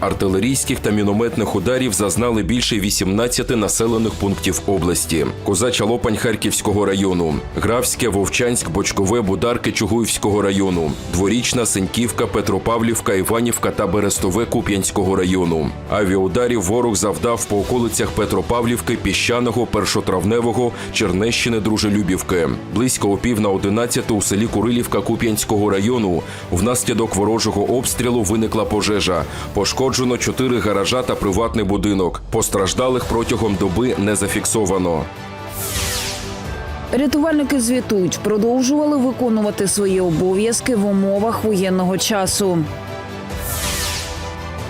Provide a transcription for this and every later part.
Артилерійських та мінометних ударів зазнали більше 18 населених пунктів області. Козача Лопань Харківського району, Графське, Вовчанськ, Бочкове, Бударки Чугуївського району, Дворічна, Сеньківка, Петропавлівка, Іванівка та Берестове Куп'янського району. Авіаударів ворог завдав по околицях Петропавлівки, Піщаного, Першотравневого, Чернещини, Дружелюбівки. Близько о пів на 11 у селі Курилівка Куп'янського району внаслідок ворожого обстрілу виникла пожежа. Пошкоджено чотири гаража та приватний будинок. Постраждалих протягом доби не зафіксовано. Рятувальники звітують, продовжували виконувати свої обов'язки в умовах воєнного часу.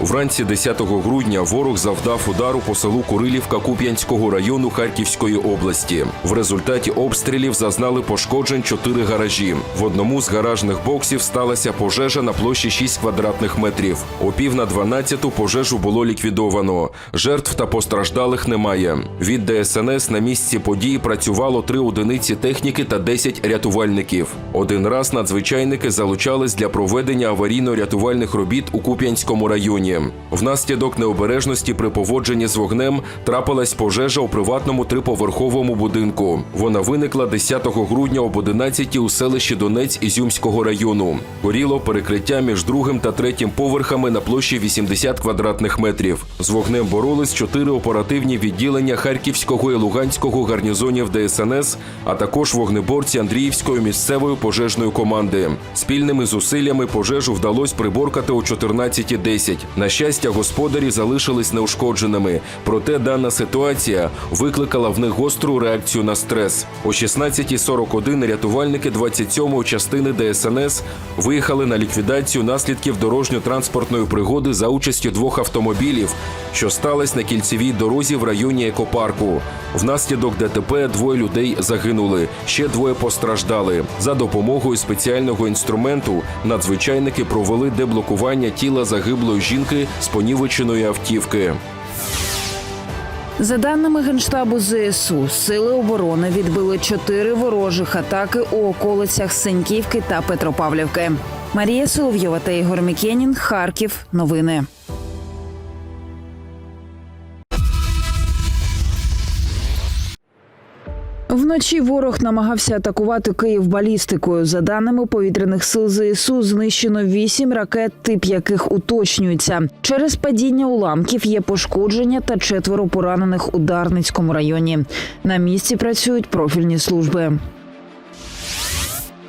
Вранці 10 грудня ворог завдав удару по селу Курилівка Куп'янського району Харківської області. В результаті обстрілів зазнали пошкоджень чотири гаражі. В одному з гаражних боксів сталася пожежа на площі 6 квадратних метрів. О пів на 12 пожежу було ліквідовано. Жертв та постраждалих немає. Від ДСНС на місці події працювало три одиниці техніки та 10 рятувальників. Один раз надзвичайники залучались для проведення аварійно-рятувальних робіт у Куп'янському районі. Внаслідок необережності при поводженні з вогнем трапилась пожежа у приватному триповерховому будинку. Вона виникла 10 грудня об 11 у селищі Донець Ізюмського району. Горіло перекриття між другим та третім поверхами на площі 80 квадратних метрів. З вогнем боролись чотири оперативні відділення Харківського і Луганського гарнізонів ДСНС, а також вогнеборці Андріївської місцевої пожежної команди. Спільними зусиллями пожежу вдалося приборкати о 14.10. На щастя, господарі залишились неушкодженими. Проте дана ситуація викликала в них гостру реакцію на стрес. О 16.41 рятувальники 27-ї частини ДСНС виїхали на ліквідацію наслідків дорожньо-транспортної пригоди за участю двох автомобілів, що сталося на кільцевій дорозі в районі екопарку. Внаслідок ДТП двоє людей загинули, ще двоє постраждали. За допомогою спеціального інструменту надзвичайники провели деблокування тіла загиблої жінки з понівеченої автівки. За даними генштабу ЗСУ, сили оборони відбили чотири ворожих атаки у околицях Синьківки та Петропавлівки. Марія Соловйова та Ігор Мікенін. Харків. Новини. Вночі ворог намагався атакувати Київ балістикою. За даними повітряних сил ЗСУ, знищено вісім ракет, тип яких уточнюється. Через падіння уламків є пошкодження та четверо поранених у Дарницькому районі. На місці працюють профільні служби.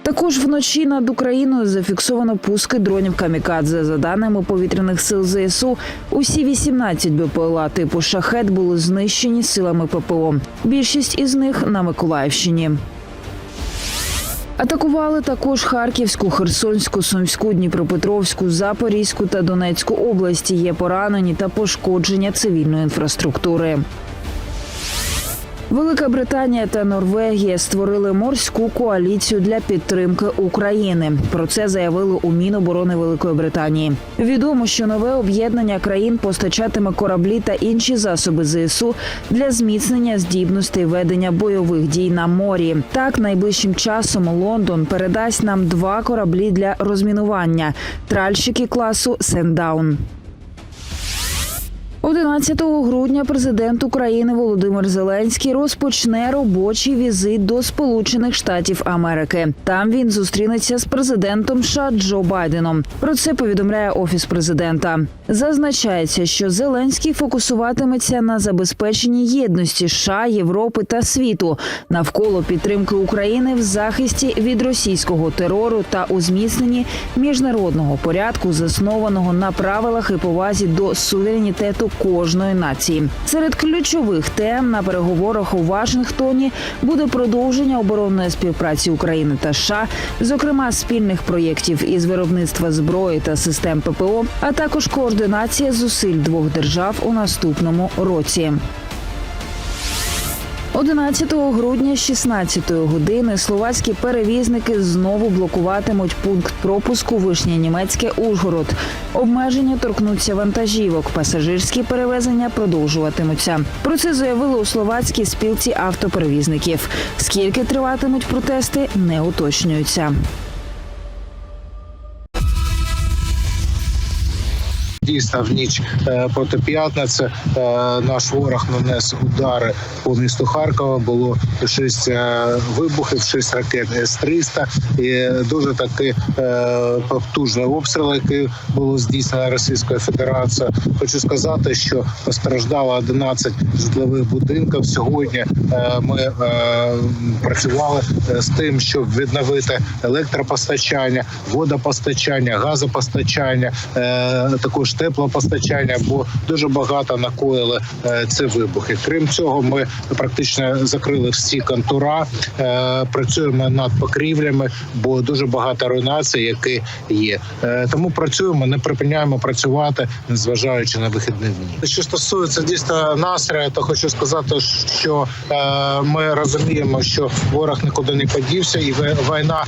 Також вночі над Україною зафіксовано пуски дронів камікадзе. За даними повітряних сил ЗСУ, усі 18 БПЛА типу шахет були знищені силами ППО. Більшість із них на Миколаївщині. Атакували також Харківську, Херсонську, Сумську, Дніпропетровську, Запорізьку та Донецьку області. Є поранені та пошкодження цивільної інфраструктури. Велика Британія та Норвегія створили морську коаліцію для підтримки України. Про це заявили у Міноборони Великої Британії. Відомо, що нове об'єднання країн постачатиме кораблі та інші засоби ЗСУ для зміцнення здібностей ведення бойових дій на морі. Так, найближчим часом Лондон передасть нам два кораблі для розмінування тральщики класу Сендаун. 11 грудня президент України Володимир Зеленський розпочне робочий візит до Сполучених Штатів Америки. Там він зустрінеться з президентом США Джо Байденом. Про це повідомляє офіс президента. Зазначається, що Зеленський фокусуватиметься на забезпеченні єдності США, Європи та світу навколо підтримки України в захисті від російського терору та у зміцненні міжнародного порядку, заснованого на правилах і повазі до суверенітету кожної нації. Серед ключових тем на переговорах у Вашингтоні буде продовження оборонної співпраці України та США, зокрема спільних проєктів із виробництва зброї та систем ППО, а також координація зусиль двох держав у наступному році. 11 грудня з 16 години словацькі перевізники знову блокуватимуть пункт пропуску Вишня Німецьке Ужгород. Обмеження торкнуться вантажівок. Пасажирські перевезення продовжуватимуться. Про це заявили у словацькій спілці автоперевізників. Скільки триватимуть протести, не уточнюється. Дійсно, в ніч е, проти п'ятниці е, наш ворог нанес удари по місту Харкова. Було шість е, вибухів, шість ракет С-300 і дуже таки е, потужний обстріл, який було здійснено Російською Федерацією. Хочу сказати, що постраждало 11 житлових будинків. Сьогодні ми працювали з тим, щоб відновити електропостачання, водопостачання, газопостачання, також теплопостачання, бо дуже багато накоїли е, ці вибухи. Крім цього, ми практично закрили всі контура, е, працюємо над покрівлями, бо дуже багато руйнацій, які є. Е, Тому працюємо, не припиняємо працювати, незважаючи на вихідні дні. Що стосується дійсно настрою, то хочу сказати, що ми розуміємо, що ворог нікуди не подівся, і війна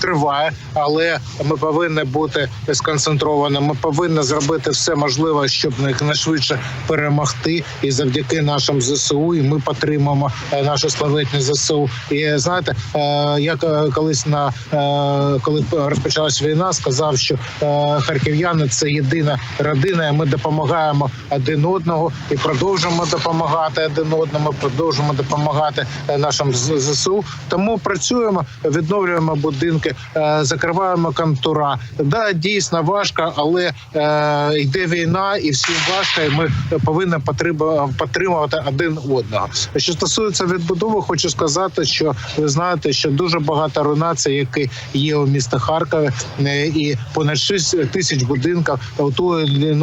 триває, але ми повинні бути сконцентрованими. Ми повинні зробити все можливе, щоб якнайшвидше перемогти. І завдяки нашим ЗСУ, і ми підтримуємо е, наше славетне ЗСУ. І знаєте, е, я колись на е, коли розпочалась війна, сказав, що е, харків'яни це єдина родина. і Ми допомагаємо один одного і продовжуємо допомагати один одному. Продовжуємо допомагати е, нашим ЗСУ. Тому працюємо, відновлюємо будинки, е, закриваємо контура. Да, дійсно важко, але е, йде війна, і всім важко. і Ми повинні підтримувати один одного. Що стосується відбудови, хочу сказати, що ви знаєте, що дуже багато руйнацій, які є у місті Харкові, е, і понад 6 тисяч будинків у тої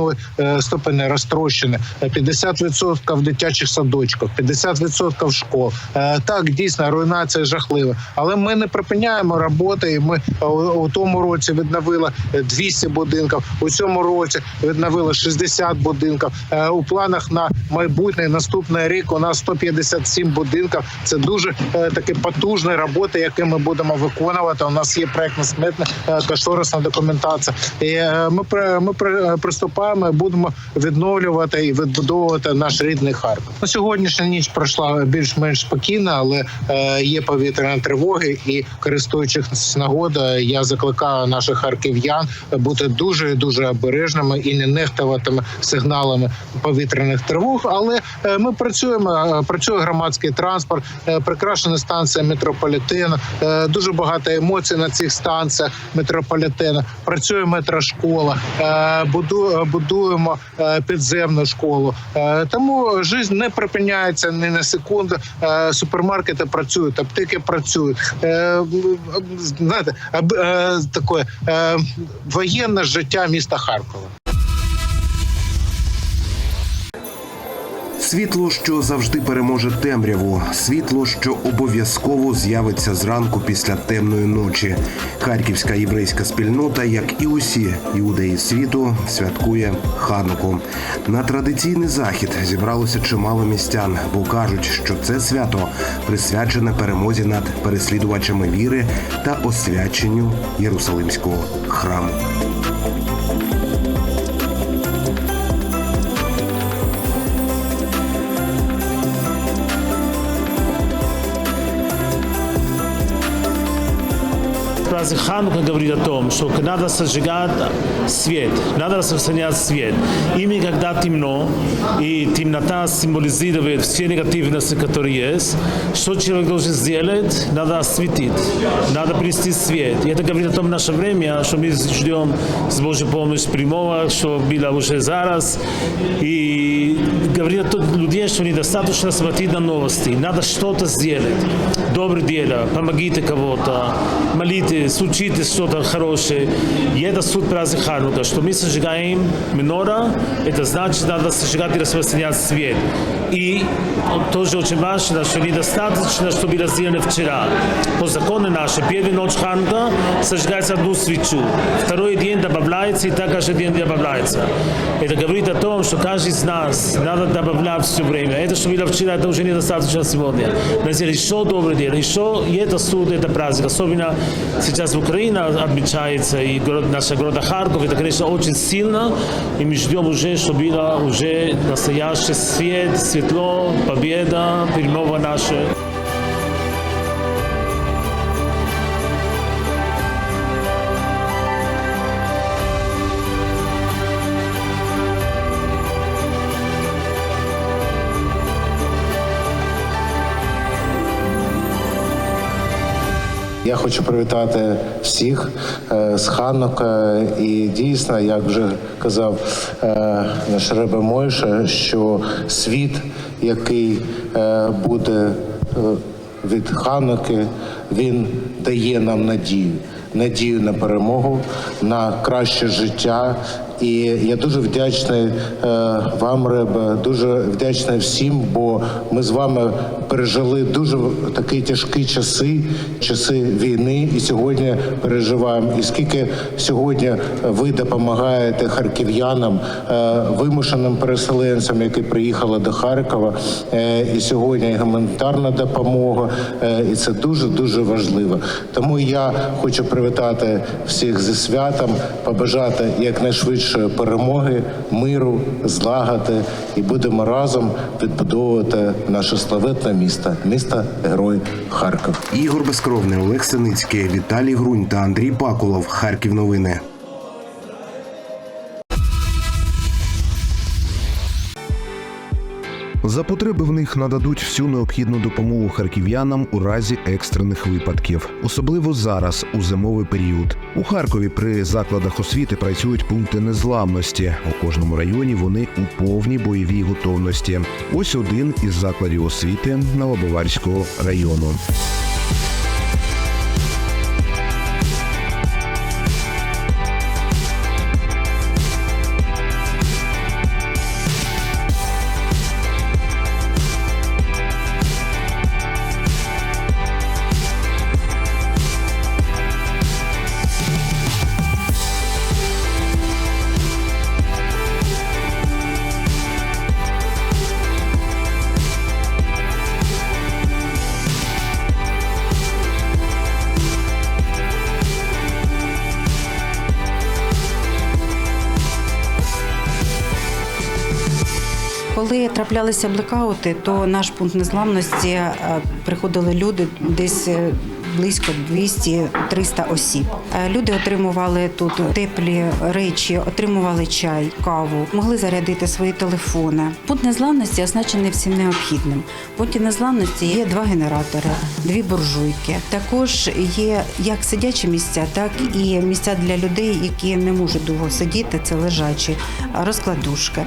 ступені розтрощені. Е, 50% дитячих садочків, 50% школ. Е, Так, дійсно, руйнація жахлива. Але ми не припиняємо роботи. І ми е, у тому році відновили е, 200 будинків. У цьому році відновили 60 будинків. Е, У планах на майбутнє наступний рік у нас 157 будинків. Це дуже е, такі потужні роботи, які ми будемо виконувати. У нас є проектно сметна кошторисна документація. І е, ми ми при- приступаємо, будемо відновлювати і відбудовувати наш рідний Харків. На сьогоднішня ніч пройшла більш-менш спокійно, але е, є повітряні тривоги. І користуючись нагодою, я закликаю наших харків'ян бути дуже дуже обережними і не нехтуватими сигналами повітряних тривог. Але е, ми працюємо. е, Працює громадський транспорт, е, прикрашена станція метрополітену. Дуже багато емоцій на цих станціях метрополітену. Працює метрошкола, буду- будуємо підземну школу. Тому життя не припиняється ні на секунду. Супермаркети працюють, аптеки працюють. Знаєте, таке воєнне життя міста Харкова. Світло, що завжди переможе темряву, світло, що обов'язково з'явиться зранку після темної ночі. Харківська єврейська спільнота, як і усі іудеї світу, святкує Хануку. На традиційний захід зібралося чимало містян, бо кажуть, що це свято присвячене перемозі над переслідувачами віри та освяченню Єрусалимського храму. Праздник Ханука говорит о том, что надо сожигать свет, надо распространять свет. Именно когда темно, и темнота символизирует все негативности, которые есть, что человек должен сделать? Надо осветить, надо принести свет. И это говорит о том наше время, что мы ждем с Божьей помощью прямого, что было уже зараз. И говорит о том людей, что недостаточно смотреть на новости, надо что-то сделать. Доброе дело, помогите кого-то, молитесь, случится что-то хорошее. И это суть праздника Ханука, что мы сожигаем минора, это значит, надо сожигать и распространять свет. И тоже очень важно, что недостаточно, чтобы разделили вчера. По закону нашей, первая ночь Ханука сожигается одну свечу, второй день добавляется, и так каждый день добавляется. Это говорит о том, что каждый из нас надо добавлять все время. Это, что было вчера, это уже недостаточно сегодня. Мы сделали еще добрый день, еще и это суд, это праздник. Особенно сейчас в Украине отмечается, и город, наша города Харьков, это, конечно, очень сильно, и мы ждем уже, что было уже настоящий свет, светло, победа, перемога наша. Я хочу привітати всіх е, з Ханука. І дійсно, як вже казав е, наш Ребе Мойша, що світ, який е, буде е, від Хануки, він дає нам надію. Надію на перемогу, на краще життя. І я дуже вдячний е, вам, Ребе, дуже вдячний всім, бо ми з вами пережили дуже такі тяжкі часи, часи війни, і сьогодні переживаємо. І скільки сьогодні ви допомагаєте харків'янам, е, вимушеним переселенцям, які приїхали до Харкова, е, і сьогодні і гуманітарна допомога, і це дуже дуже важливо. Тому я хочу привітати всіх зі святом, побажати якнайшвидшої перемоги, миру, злагоди, і будемо разом відбудовувати наше славетне місто, місто Герой Харків. Ігор Безкровний, Олег Синицький, Віталій Грунь та Андрій Пакулов. Харків новини. За потреби в них нададуть всю необхідну допомогу харків'янам у разі екстрених випадків, особливо зараз, у зимовий період. У Харкові при закладах освіти працюють пункти незламності. У кожному районі вони у повній бойовій готовності. Ось один із закладів освіти Новобаварського району. Коли траплялися блекаути, то наш пункт незламності е, приходили люди десь. Близько 200-300 осіб. Е, Люди отримували тут теплі речі, отримували чай, каву, могли зарядити свої телефони. Пункт незламності означений всім необхідним. Пункті незламності є два генератори, дві буржуйки. Також є як сидячі місця, так і місця для людей, які не можуть довго сидіти. Це лежачі, розкладушки.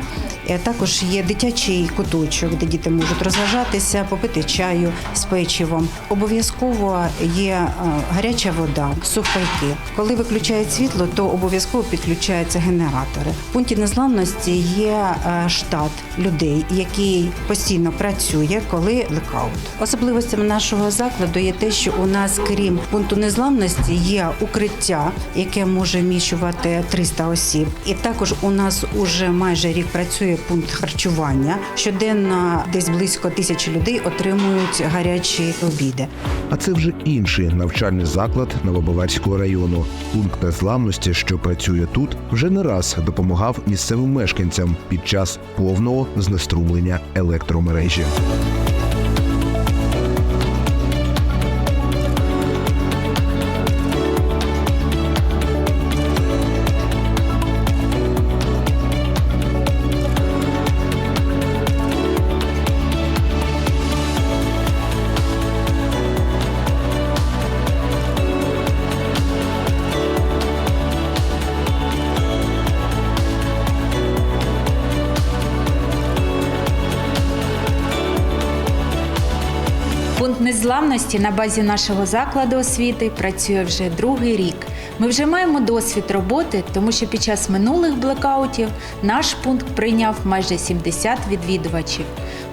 Е, Також є дитячий куточок, де діти можуть розважатися, попити чаю з печивом. Обов'язково є е, гаряча вода, сухпайки. Коли виключають світло, то обов'язково підключаються генератори. В пункті незламності є е, штат людей, який постійно працює, коли блекаут. Особливостями нашого закладу є те, що у нас, крім пункту незламності, є укриття, яке може вміщувати 300 осіб. І також у нас уже майже рік працює пункт харчування. Щоденно десь близько тисячі людей отримують гарячі обіди. А це вже інший навчальний заклад Новобаварського району. Пункт незламності, що працює тут, вже не раз допомагав місцевим мешканцям під час повного знеструмлення електромережі. Незламності на базі нашого закладу освіти працює вже другий рік. Ми вже маємо досвід роботи, тому що під час минулих блекаутів наш пункт прийняв майже 70 відвідувачів.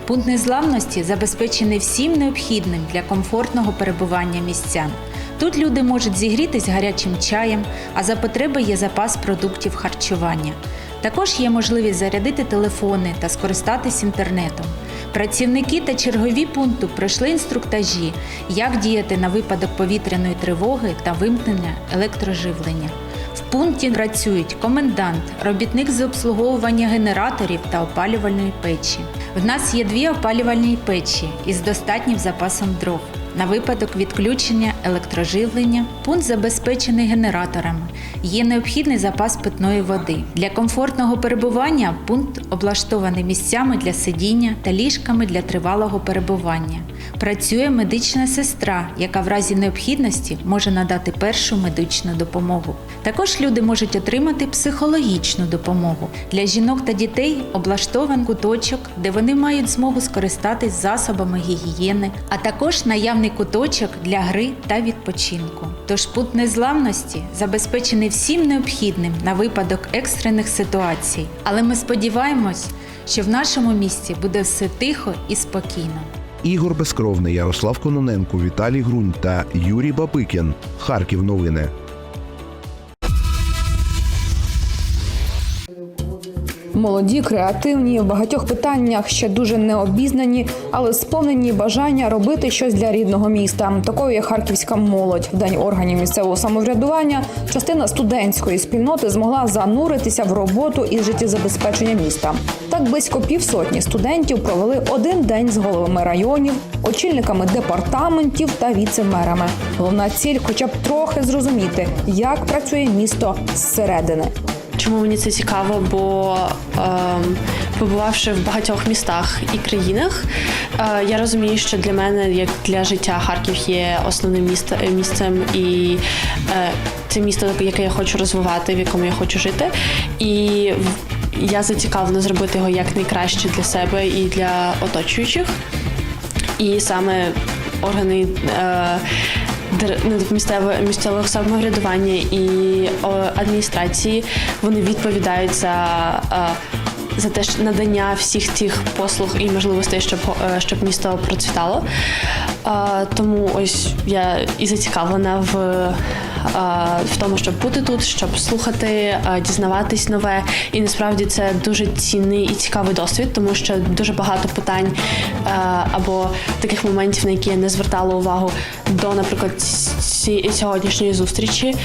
Пункт незламності забезпечений всім необхідним для комфортного перебування містян. Тут люди можуть зігрітись гарячим чаєм, а за потреби є запас продуктів харчування. Також є можливість зарядити телефони та скористатись інтернетом. Працівники та чергові пункту пройшли інструктажі, як діяти на випадок повітряної тривоги та вимкнення електроживлення. В пункті працюють комендант, робітник з обслуговування генераторів та опалювальної печі. В нас є дві опалювальні печі із достатнім запасом дров. На випадок відключення електроживлення пункт забезпечений генераторами. Є необхідний запас питної води. Для комфортного перебування пункт облаштований місцями для сидіння та ліжками для тривалого перебування. Працює медична сестра, яка в разі необхідності може надати першу медичну допомогу. Також люди можуть отримати психологічну допомогу. Для жінок та дітей облаштований куточок, де вони мають змогу скористатись засобами гігієни, а також наявний куточок для гри та відпочинку. Тож пункт незламності забезпечений всім необхідним на випадок екстрених ситуацій. Але ми сподіваємось, що в нашому місті буде все тихо і спокійно. Ігор Безкровний, Ярослав Кононенко, Віталій Грунь та Юрій Бабикін. Харків новини. Молоді, креативні, в багатьох питаннях ще дуже необізнані, але сповнені бажання робити щось для рідного міста. Такою є харківська молодь. В день органів місцевого самоврядування частина студентської спільноти змогла зануритися в роботу із життєзабезпечення міста. Так близько півсотні студентів провели один день з головами районів, очільниками департаментів та віце-мерами. Головна ціль, хоча б трохи зрозуміти, як працює місто зсередини. Чому мені це цікаво? Бо ем, побувавши в багатьох містах і країнах, е, я розумію, що для мене, як для життя, Харків є основним місто, місцем, і е, це місто, яке я хочу розвивати, в якому я хочу жити. І я зацікавлена зробити його як найкраще для себе і для оточуючих. І саме органи е, місцеве, місцевого самоврядування і адміністрації вони відповідають за. е, за те, що надання всіх цих послуг і можливостей, щоб е, щоб місто процвітало. Е, Тому ось я і зацікавлена в, в тому, щоб бути тут, щоб слухати, е, дізнаватись нове. І насправді це дуже цінний і цікавий досвід, тому що дуже багато питань е, або таких моментів, на які я не звертала увагу до, наприклад, сьогоднішньої зустрічі, е,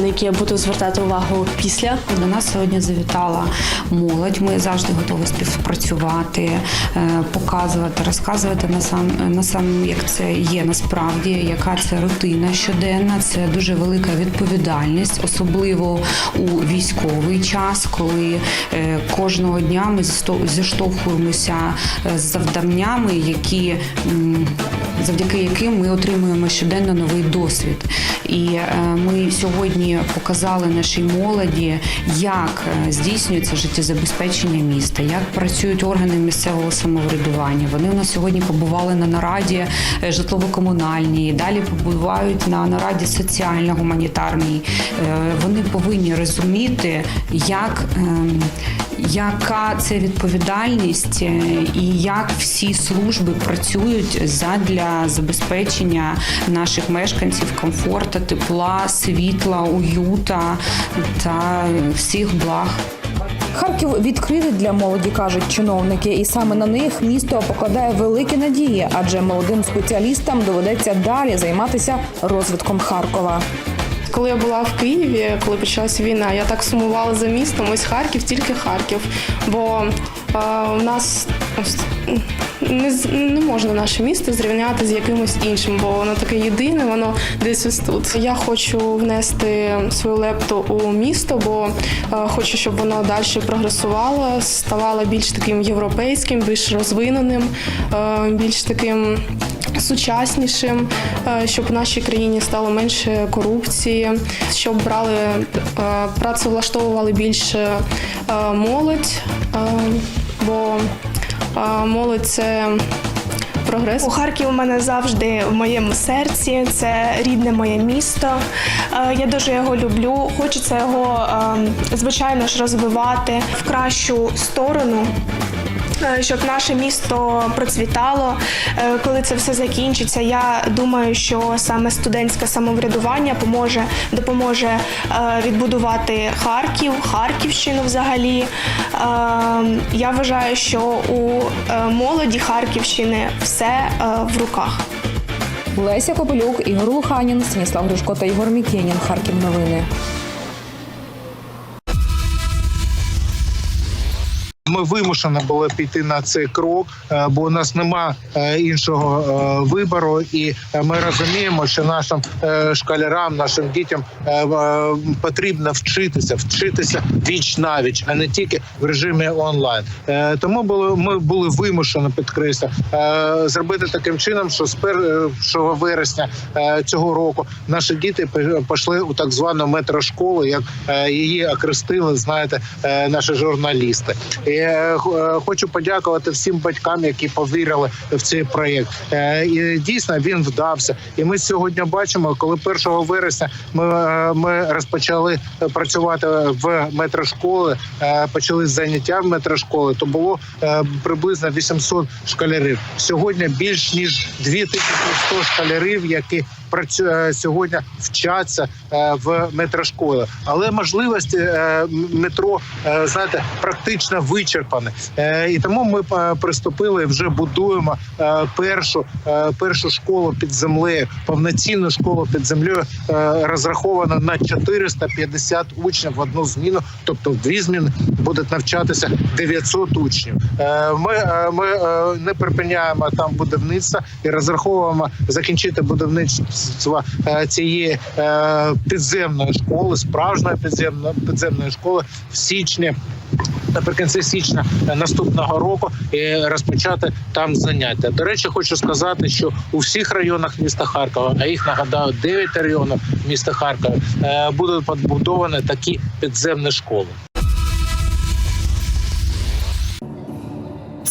на які я буду звертати увагу після. До нас сьогодні завітала молодь. Ми завжди готові співпрацювати, е, показувати, розказувати на сам на сам, як це є насправді, яка це рутина щоденна. Це дуже велика відповідальність, особливо у військовий час, коли е, кожного дня ми зіштовхуємося е, з завданнями, які завдяки яким ми отримуємо щоденно новий досвід. І е, ми сьогодні показали нашій молоді, як здійснюється життєзабезпечення міста, як працюють органи місцевого самоврядування. Вони у нас сьогодні побували на нараді житлово-комунальній, далі побувають на нараді соціально-гуманітарній. Е, Вони повинні розуміти, як. ем, яка це відповідальність е, і як всі служби працюють задля забезпечення наших мешканців комфорту, тепла, світла, уюта та всіх благ. Харків відкритий для молоді, кажуть чиновники, і саме на них місто покладає великі надії, адже молодим спеціалістам доведеться далі займатися розвитком Харкова. Коли я була в Києві, коли почалася війна, я так сумувала за містом. Ось Харків, тільки Харків. Бо е, у нас не, не можна наше місто зрівняти з якимось іншим, бо воно таке єдине, воно десь ось тут. Я хочу внести свою лепту у місто, бо е, хочу, щоб воно далі прогресувало, ставало більш таким європейським, більш розвиненим, е, більш таким сучаснішим, е, щоб в нашій країні стало менше корупції, щоб брали працевлаштовували більше молодь, бо молодь це прогрес. У Харків у мене завжди в моєму серці. Це рідне моє місто. Я дуже його люблю. Хочеться його, е, звичайно ж, розвивати в кращу сторону. Е, Щоб наше місто процвітало, Е, коли це все закінчиться, я думаю, що саме студентське самоврядування поможе, допоможе е, відбудувати Харків, Харківщину взагалі. Я вважаю, що у молоді Харківщини все в руках. Леся Копилюк, Ігор Луханін, Станіслав Гришко та Ігор Мікенін. Харків новини. Ми вимушені були піти на цей крок, е, бо у нас нема е, іншого е, вибору, і ми розуміємо, що нашим школярам, нашим дітям потрібно вчитися, вчитися віч навіч, а не тільки в режимі онлайн. Тому були ми були вимушені підкреслю е, зробити таким чином, що з 1 вересня цього року наші діти пішли у так звану метрошколу, як її окрестили, знаєте, наші журналісти. Хочу подякувати всім батькам, які повірили в цей проєкт. Е, І дійсно він вдався. І ми сьогодні бачимо, коли 1 вересня ми, е, ми розпочали працювати в метрошколи, е, почали заняття в метрошколи, то було е, приблизно 800 школярів. Сьогодні більш ніж 2100 школярів, які е, сьогодні вчаться е, в метрошколі. Але можливості е, метро е, знаєте практично вичерпані. Е, І тому ми е, приступили вже будуємо е, першу е, першу школу під землею, повноцінну школу під землею е, розрахована на 450 учнів в одну зміну, тобто в дві зміни будуть навчатися 900 учнів. Е, Ми, е, ми е, не припиняємо там будівництво і розраховуємо закінчити будівництво е, цієї е, підземної школи, справжньої підземної підземної школи в січні. Наприкінці січня наступного року і розпочати там заняття. До речі, хочу сказати, що у всіх районах міста Харкова, а їх нагадаю 9 районів міста Харкова, е, будуть побудовані такі підземні школи.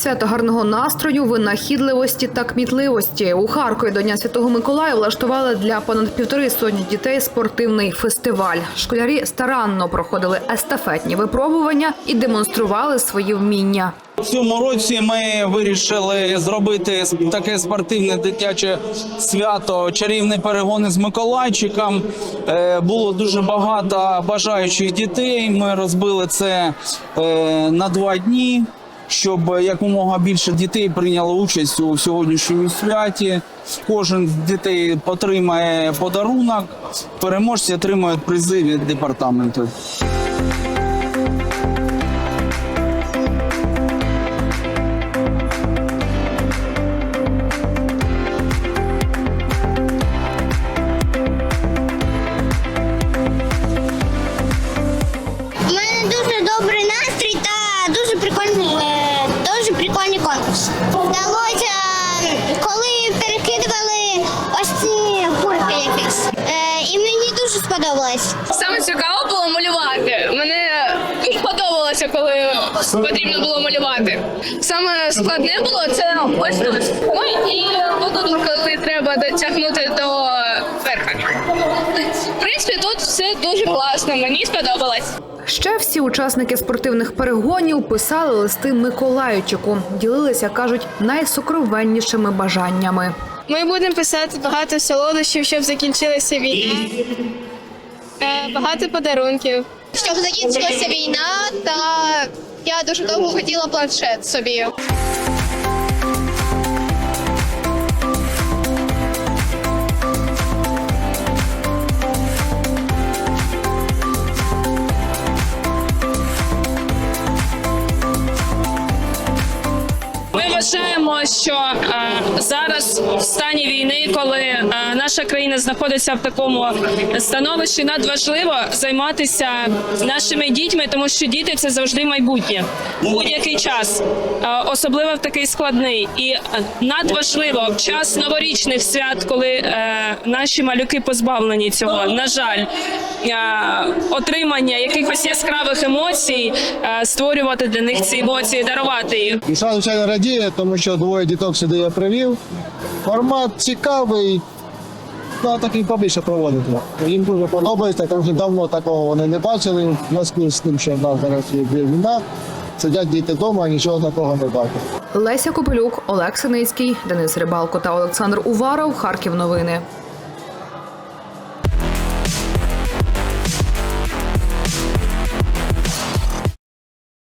Свято гарного настрою, винахідливості та кмітливості у Харкові до Дня Святого Миколая влаштували для понад півтори сотні дітей спортивний фестиваль. Школярі старанно проходили естафетні випробування і демонстрували свої вміння. У цьому році ми вирішили зробити таке спортивне дитяче свято, чарівні перегони з Миколайчиком. Е, Було дуже багато бажаючих дітей. Ми розбили це е, на два дні, щоб якомога більше дітей прийняло участь у сьогоднішньому святі. Кожен з дітей отримає подарунок. Переможці отримують призи від департаменту. Потрібно було малювати. Саме складне було це ось тут. Ну і тут, коли треба дотягнути до верха. В принципі, тут все дуже класно. Мені сподобалось. Ще всі учасники спортивних перегонів писали листи Миколайчику, ділилися, кажуть, найсокровеннішими бажаннями. Ми будемо писати багато солодощів, щоб закінчилася війна. Е, Багато подарунків. Щоб закінчилася війна, та я дуже довго хотіла планшет собі. Вважаємо, що е, зараз в стані війни, коли е, наша країна знаходиться в такому становищі, надважливо займатися нашими дітьми, тому що діти це завжди майбутнє будь-який час, е, особливо в такий складний. І надважливо в час новорічних свят, коли е, наші малюки позбавлені цього, на жаль, е, отримання якихось яскравих емоцій, е, створювати для них ці емоції, дарувати їх. Душа, звичайно, радіє, тому що двоє діток сюди я привів. Формат цікавий. Ну, такий побільше проводити. Їм дуже подобається, тому що давно такого вони не бачили. В зв'язку з тим, що в нас зараз є війна, сидять діти вдома, нічого такого не бачать. Леся Копилюк, Олег Синицький, Денис Рибалко та Олександр Уваров. Харків новини.